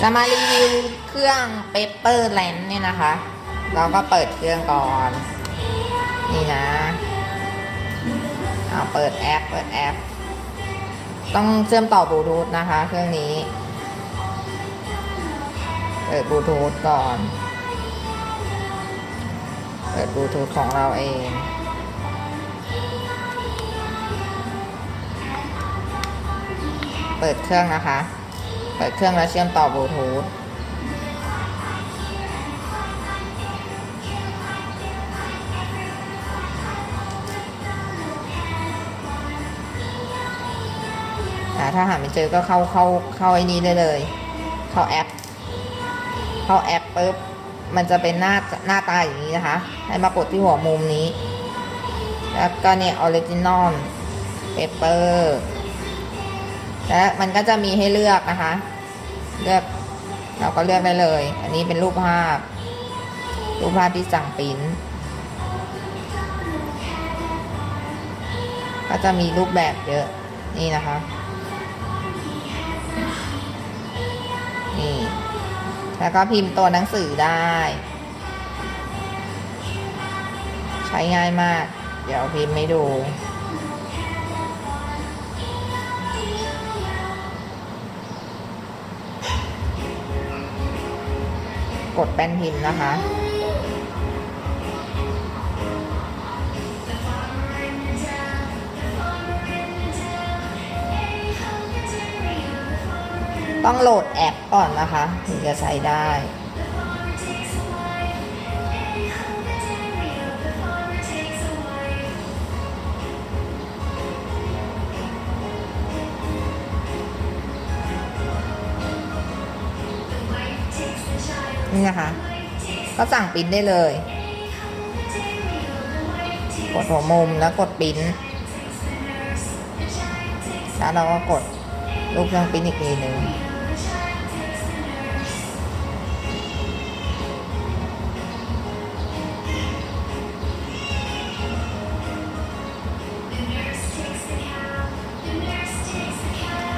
จะมารีวิวเครื่อง Paper Lens เนี่ยนะคะ เราก็เปิดเครื่องก่อน นี่นะเอาเปิดแอปเปิดแอป ต้องเชื่อมต่อบลูทูธนะคะ เครื่องนี้ เปิดบลูทูธก่อน เปิดบลูทูธของเราเองเปิดเครื่องนะคะ เปิดเครื่องแล้วเชื่อมต่อบลูทูธถ้าหาไม่เจอก็เข้าเข้าเข้าไอ้นี้ได้เลย เข้าแอป เข้าแอปปุ๊บมันจะเป็นหน้าหน้าตาอย่างนี้นะคะ ให้มากดที่หัวมุมนี้ แล้วก็เนี่ยออริจินอลเปเปอร์และมันก็จะมีให้เลือกนะคะ เลือกเราก็เลือกได้เลย อันนี้เป็นรูปภาพ รูปภาพที่สั่งปริ้นก็จะมีรูปแบบเยอะนี่นะคะนี่แล้วก็พิมพ์ตัวหนังสือได้ ใช้ง่ายมาก เดี๋ยวพิมพ์ให้ดู กดแป้นพิมพ์นะคะ ต้องโหลดแอปก่อนนะคะ ถึงจะใช้ได้ นี่นะคะ ก็สั่งปิ้นได้เลย กดหัวมุมแล้วกดปิ้นแล้วเราก็กดรูปเครื่องปิ้นอีกทีหนึ่ง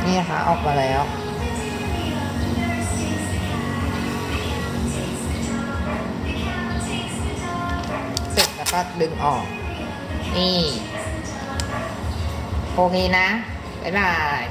นี่นะคะออกมาแล้ว ก็ดึงออก นี่ โอเคนะ บ๊ายบาย